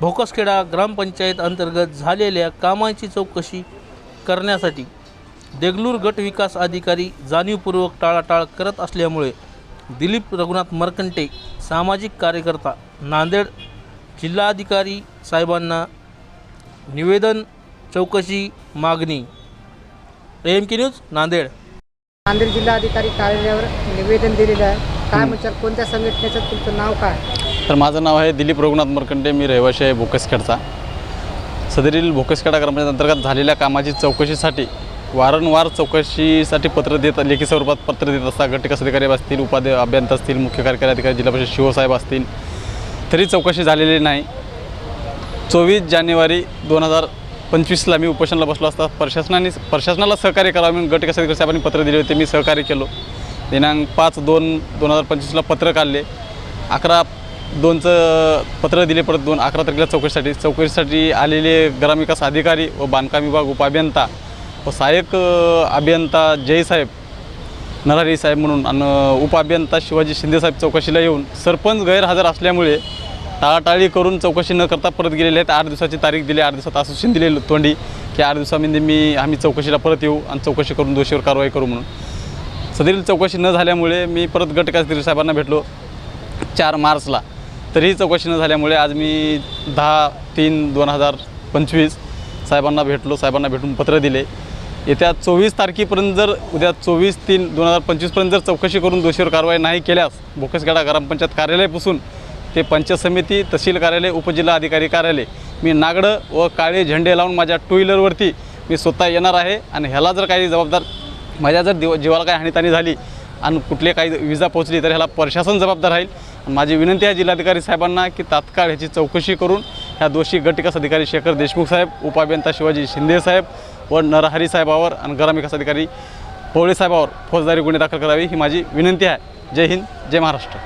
भोकसखेडा ग्रामपंचायत अंतर्गत झालेल्या कामांची चौकशी करण्यासाठी देगलूर गट विकास अधिकारी जाणीवपूर्वक टाळाटाळ करत असल्यामुळे दिलीप रघुनाथ मरकंटे सामाजिक कार्यकर्ता नांदेड जिल्हाधिकारी साहेबांना निवेदन चौकशी मागणी. M K news Nanded. Nanded जिल्हाधिकारी कार्यालयावर निवेदन दिलेलं आहे. काय म्हणतात कोणत्या संघटनेचं तुमचं नाव काय? तर माझं नाव आहे दिलीप रघुनाथ मरकंडे मी रहिवाशी आहे भोकसखेडचा. सदरील भोकसखेडा ग्रामपंचायत अंतर्गत झालेल्या कामाची चौकशीसाठी वारंवार चौकशीसाठी पत्र देत लेखी स्वरूपात पत्र देत असतात गट विकास अधिकारी असतील उपाध्य अभियंता असतील मुख्य कार्यकारी अधिकारी जिल्हा परिषद शिवसाहेब असतील तरी चौकशी झालेली नाही. चोवीस जानेवारी दोन हजार पंचवीसला मी उपोषणाला बसलो असता प्रशासनाने प्रशासनाला सहकार्य करावं म्हणून गट विकास अधिकारी साहेबांनी पत्र दिले होते मी सहकार्य केलो. दिनांक पाच दोन दोन हजार पंचवीसला पत्र काढले. अकरा दोनचं पत्र दिले परत दोन अकरा तारखेला चौकशीसाठी. चौकशीसाठी आलेले ग्रामविकास अधिकारी व बांधकाम विभाग उपअभियंता व सहाय्यक अभियंता जयसाहेब नरारी साहेब म्हणून आणि उपअभियंता शिवाजी शिंदेसाहेब चौकशीला येऊन सरपंच गैरहजर असल्यामुळे टाळाटाळी करून चौकशी न करता परत गेलेले आहेत. आठ दिवसाची तारीख दिली आठ दिवसात आसूशन दिले तोंडी की आठ दिवसामध्ये मी आम्ही चौकशीला परत येऊ आणि चौकशी करून दोषीवर कारवाई करू म्हणून. सदरील चौकशी न झाल्यामुळे मी परत गट साहेबांना भेटलो चार मार्चला. तरीही चौकशी न झाल्यामुळे आज मी दहा तीन दोन हजार पंचवीस साहेबांना भेटलो साहेबांना भेटून पत्र दिले. येत्या चोवीस तारखेपर्यंत जर उद्या चोवीस तीन दोन हजार पंचवीसपर्यंत जर चौकशी करून दोषीवर कारवाई नाही केल्यास भोकसगडा ग्रामपंचायत कार्यालयापासून ते पंचायत समिती तहसील कार्यालय उपजिल्हा अधिकारी कार्यालय मी नागडं व काळे झेंडे लावून माझ्या टू व्हीलरवरती मी स्वतः येणार आहे आणि ह्याला जर काही जबाबदार माझ्या जर दिव जीवाला काही हानीतानी झाली आणि कुठले काही विजा पोहोचली तर ह्याला प्रशासन जबाबदार राहील. माझी विनंती आहे जिल्हाधिकारी साहेबांना की तात्काळ ह्याची चौकशी करून ह्या दोषी गटविकास अधिकारी शेखर देशमुख साहेब उपअभियंता शिवाजी शिंदे साहेब व नरहरी साहेबावर आणि ग्रामविकास अधिकारी पवळे साहेबावर फौजदारी गुन्हे दाखल करावी ही माझी विनंती आहे. जय हिंद जय महाराष्ट्र.